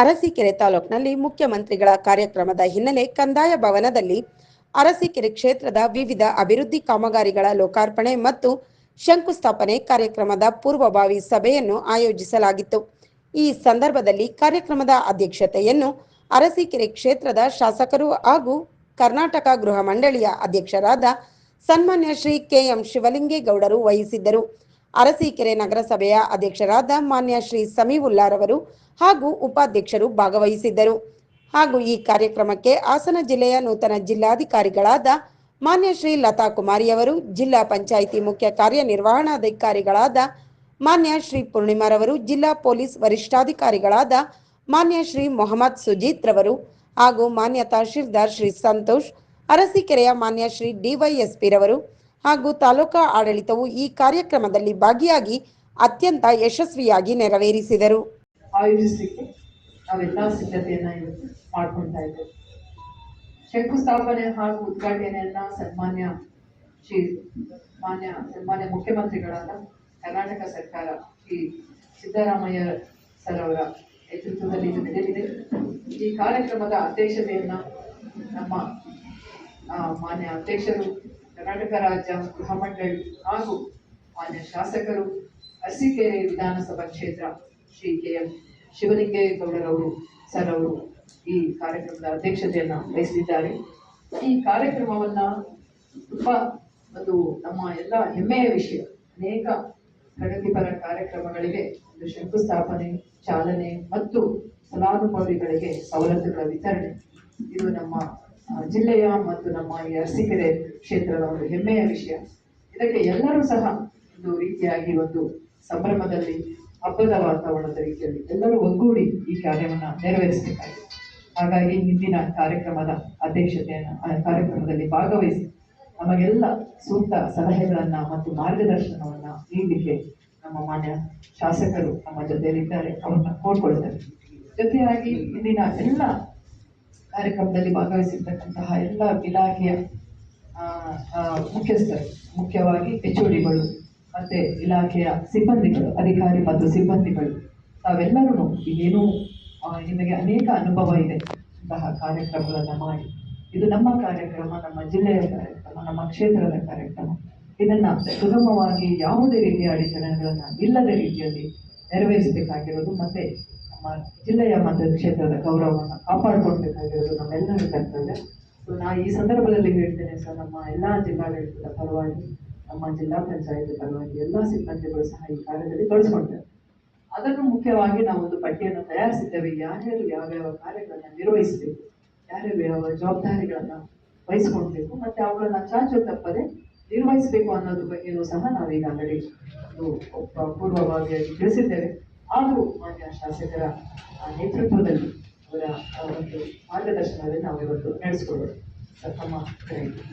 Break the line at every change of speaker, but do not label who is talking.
ಅರಸೀಕೆರೆ ತಾಲೂಕಿನಲ್ಲಿ ಮುಖ್ಯಮಂತ್ರಿಗಳ ಕಾರ್ಯಕ್ರಮದ ಹಿನ್ನೆಲೆ ಕಂದಾಯ ಭವನದಲ್ಲಿ ಅರಸೀಕೆರೆ ಕ್ಷೇತ್ರದ ವಿವಿಧ ಅಭಿವೃದ್ಧಿ ಕಾಮಗಾರಿಗಳ ಲೋಕಾರ್ಪಣೆ ಮತ್ತು ಶಂಕುಸ್ಥಾಪನೆ ಕಾರ್ಯಕ್ರಮದ ಪೂರ್ವಭಾವಿ ಸಭೆಯನ್ನು ಆಯೋಜಿಸಲಾಗಿತ್ತು. ಈ ಸಂದರ್ಭದಲ್ಲಿ ಕಾರ್ಯಕ್ರಮದ ಅಧ್ಯಕ್ಷತೆಯನ್ನು ಅರಸೀಕೆರೆ ಕ್ಷೇತ್ರದ ಶಾಸಕರು ಹಾಗೂ ಕರ್ನಾಟಕ ಗೃಹ ಮಂಡಳಿಯ ಅಧ್ಯಕ್ಷರಾದ ಸನ್ಮಾನ್ಯ ಶ್ರೀ ಕೆಎಂ ಶಿವಲಿಂಗೇಗೌಡರು ವಹಿಸಿದ್ದರು. ಅರಸೀಕೆರೆ ನಗರಸಭೆಯ ಅಧ್ಯಕ್ಷರಾದ ಮಾನ್ಯ ಶ್ರೀ ಸಮೀವುಲ್ಲಾರವರು ಹಾಗೂ ಉಪಾಧ್ಯಕ್ಷರು ಭಾಗವಹಿಸಿದ್ದರು. ಹಾಗೂ ಈ ಕಾರ್ಯಕ್ರಮಕ್ಕೆ ಹಾಸನ ಜಿಲ್ಲೆಯ ನೂತನ ಜಿಲ್ಲಾಧಿಕಾರಿಗಳಾದ ಮಾನ್ಯ ಶ್ರೀ ಲತಾ ಕುಮಾರಿಯವರು ಜಿಲ್ಲಾ ಪಂಚಾಯಿತಿ ಮುಖ್ಯ ಕಾರ್ಯನಿರ್ವಹಣಾಧಿಕಾರಿಗಳಾದ ಮಾನ್ಯ ಶ್ರೀ ಪೂರ್ಣಿಮಾರವರು ಜಿಲ್ಲಾ ಪೊಲೀಸ್ ವರಿಷ್ಠಾಧಿಕಾರಿಗಳಾದ ಮಾನ್ಯ ಶ್ರೀ ಮೊಹಮ್ಮದ್ ಸುಜೀತ್ ರವರು ಹಾಗೂ ಮಾನ್ಯ ತಹಶೀಲ್ದಾರ್ ಶ್ರೀ ಸಂತೋಷ್, ಅರಸೀಕೆರೆಯ ಮಾನ್ಯ ಶ್ರೀ ಡಿವೈಎಸ್ಪಿ ರವರು ಹಾಗೂ ತಾಲೂಕಾ ಆಡಳಿತವು ಈ ಕಾರ್ಯಕ್ರಮದಲ್ಲಿ ಭಾಗಿಯಾಗಿ ಅತ್ಯಂತ ಯಶಸ್ವಿಯಾಗಿ ನೆರವೇರಿಸಿದರು.
ಆಯೋಜಿಸಲಿಕ್ಕೆ ನಾವೆಲ್ಲ ಸಿದ್ಧತೆಯನ್ನ ಮಾಡ್ಕೊಳ್ತಾ ಇದ್ದೇವೆ ಶಂಕುಸ್ಥಾಪನೆ ಹಾಗೂ ಉದ್ಘಾಟನೆಯನ್ನ ಸನ್ಮಾನ್ಯ ಶ್ರೀ ಮಾನ್ಯ ಸನ್ಮಾನ್ಯ ಮುಖ್ಯಮಂತ್ರಿಗಳಾದ ಕರ್ನಾಟಕ ಸರ್ಕಾರ ಶ್ರೀ ಸಿದ್ದರಾಮಯ್ಯ ಸರ್ ಅವರ ನೇತೃತ್ವದಲ್ಲಿ ಇದು ನಡೆದಿದೆ ಈ ಕಾರ್ಯಕ್ರಮದ ಅಧ್ಯಕ್ಷತೆಯನ್ನ ನಮ್ಮ ಮಾನ್ಯ ಅಧ್ಯಕ್ಷರು ಕರ್ನಾಟಕ ರಾಜ್ಯ ಗೃಹ ಹಾಗೂ ಮಾನ್ಯ ಶಾಸಕರು ಅರಸೀಕೆರೆ ವಿಧಾನಸಭಾ ಕ್ಷೇತ್ರ ಶ್ರೀ ಕೆ ಎಂ ಶಿವಲಿಂಗೇಗೌಡರವರು ಸರ್ ಅವರು ಈ ಕಾರ್ಯಕ್ರಮದ ಅಧ್ಯಕ್ಷತೆಯನ್ನು ವಹಿಸಿದ್ದಾರೆ. ಈ ಕಾರ್ಯಕ್ರಮವನ್ನ ತುಂಬಾ ಒಂದು ನಮ್ಮ ಎಲ್ಲ ಹೆಮ್ಮೆಯ ವಿಷಯ. ಅನೇಕ ಪ್ರಗತಿಪರ ಕಾರ್ಯಕ್ರಮಗಳಿಗೆ ಒಂದು ಶಂಕುಸ್ಥಾಪನೆ, ಚಾಲನೆ ಮತ್ತು ಫಲಾನುಭವಿಗಳಿಗೆ ಸವಲತ್ತುಗಳ ವಿತರಣೆ. ಇದು ನಮ್ಮ ಜಿಲ್ಲೆಯ ಮತ್ತು ನಮ್ಮ ಈ ಅರಸೀಕೆರೆ ಕ್ಷೇತ್ರದ ಒಂದು ಹೆಮ್ಮೆಯ ವಿಷಯ. ಇದಕ್ಕೆ ಎಲ್ಲರೂ ಸಹ ಒಂದು ರೀತಿಯಾಗಿ ಒಂದು ಸಂಭ್ರಮದಲ್ಲಿ, ಹಬ್ಬದ ವಾತಾವರಣದ ರೀತಿಯಲ್ಲಿ ಎಲ್ಲರೂ ಒಗ್ಗೂಡಿ ಈ ಕಾರ್ಯವನ್ನು ನೆರವೇರಿಸಬೇಕಾಗಿದೆ. ಹಾಗಾಗಿ ಇಂದಿನ ಕಾರ್ಯಕ್ರಮದ ಅಧ್ಯಕ್ಷತೆಯನ್ನು, ಆ, ಕಾರ್ಯಕ್ರಮದಲ್ಲಿ ಭಾಗವಹಿಸಿ ನಮಗೆಲ್ಲ ಸೂಕ್ತ ಸಲಹೆಗಳನ್ನು ಮತ್ತು ಮಾರ್ಗದರ್ಶನವನ್ನ ನೀಡಲಿಕ್ಕೆ ನಮ್ಮ ಮಾನ್ಯ ಶಾಸಕರು ನಮ್ಮ ಜೊತೆಯಲ್ಲಿದ್ದಾರೆ. ಅವರನ್ನು ಕೋರ್ಕೊಳ್ತಾರೆ. ಜೊತೆಯಾಗಿ ಇಂದಿನ ಎಲ್ಲ ಕಾರ್ಯಕ್ರಮದಲ್ಲಿ ಭಾಗವಹಿಸಿರ್ತಕ್ಕಂತಹ ಎಲ್ಲ ಇಲಾಖೆಯ ಮುಖ್ಯಸ್ಥರು ಮುಖ್ಯವಾಗಿ ಡಿಗಳು ಮತ್ತೆ ಇಲಾಖೆಯ ಸಿಬ್ಬಂದಿಗಳು, ಅಧಿಕಾರಿ ಮತ್ತು ಸಿಬ್ಬಂದಿಗಳು. ತಾವೆಲ್ಲರೂ ಏನೂ ನಿಮಗೆ ಅನೇಕ ಅನುಭವ ಇದೆ ಇಂತಹ ಕಾರ್ಯಕ್ರಮಗಳನ್ನು ಮಾಡಿ. ಇದು ನಮ್ಮ ಕಾರ್ಯಕ್ರಮ, ನಮ್ಮ ಜಿಲ್ಲೆಯ ಕಾರ್ಯಕ್ರಮ, ನಮ್ಮ ಕ್ಷೇತ್ರದ ಕಾರ್ಯಕ್ರಮ. ಇದನ್ನ ಸುಗಮವಾಗಿ ಯಾವುದೇ ರೀತಿಯ ಅಡಚಣೆಗಳನ್ನು ಇಲ್ಲದ ರೀತಿಯಲ್ಲಿ ನೆರವೇರಿಸಬೇಕಾಗಿರೋದು ಮತ್ತೆ ನಮ್ಮ ಜಿಲ್ಲೆಯ ಮತ್ತು ಕ್ಷೇತ್ರದ ಗೌರವವನ್ನು ಕಾಪಾಡಿಕೊಳ್ಬೇಕಾಗಿರೋದು ನಮ್ಮೆಲ್ಲರ ಕರ್ತವ್ಯ. ಸೊ ನಾ ಈ ಸಂದರ್ಭದಲ್ಲಿ ಹೇಳ್ತೇನೆ ಸರ್, ನಮ್ಮ ಎಲ್ಲಾ ಜಿಲ್ಲಾಡಳಿತದ ಪರವಾಗಿ, ನಮ್ಮ ಜಿಲ್ಲಾ ಪಂಚಾಯತ್ ಪರವಾಗಿ ಎಲ್ಲಾ ಸಿಬ್ಬಂದಿಗಳು ಸಹ ಈ ಕಾರ್ಯದಲ್ಲಿ ತೊಡಗಿಸ್ಕೊಳ್ತಾರೆ ಅದನ್ನು ಮುಖ್ಯವಾಗಿ ನಾವು ಒಂದು ಪಟ್ಟಿಯನ್ನು ತಯಾರಿಸಿದ್ದೇವೆ. ಯಾರ್ಯಾರು ಯಾವ್ಯಾವ ಕಾರ್ಯಗಳನ್ನು ನಿರ್ವಹಿಸಬೇಕು, ಯಾರ್ಯಾರು ಯಾವ ಜವಾಬ್ದಾರಿಗಳನ್ನ ವಹಿಸ್ಕೊಳ್ಬೇಕು, ಮತ್ತೆ ಅವುಗಳನ್ನ ಚಾಚು ತಪ್ಪದೆ ನಿರ್ವಹಿಸಬೇಕು ಅನ್ನೋದ್ರ ಬಗ್ಗೆಯೂ ಸಹ ನಾವು ಈಗಾಗಲೇ ಅಂಗಡಿ ಒಬ್ಬ ಪೂರ್ವಭಾವಿಯಾಗಿ ತಿಳಿಸಿದ್ದೇವೆ. ಆದರೂ ಮಾನ್ಯ ಶಾಸಕರ ನೇತೃತ್ವದಲ್ಲಿ ಅವರ ಒಂದು ಮಾರ್ಗದರ್ಶನದಲ್ಲಿ ನಾವು ಇವತ್ತು ನಡೆಸ್ಕೊಳ್ಳೋದು ತಮ್ಮ ಕರೆಯಿತು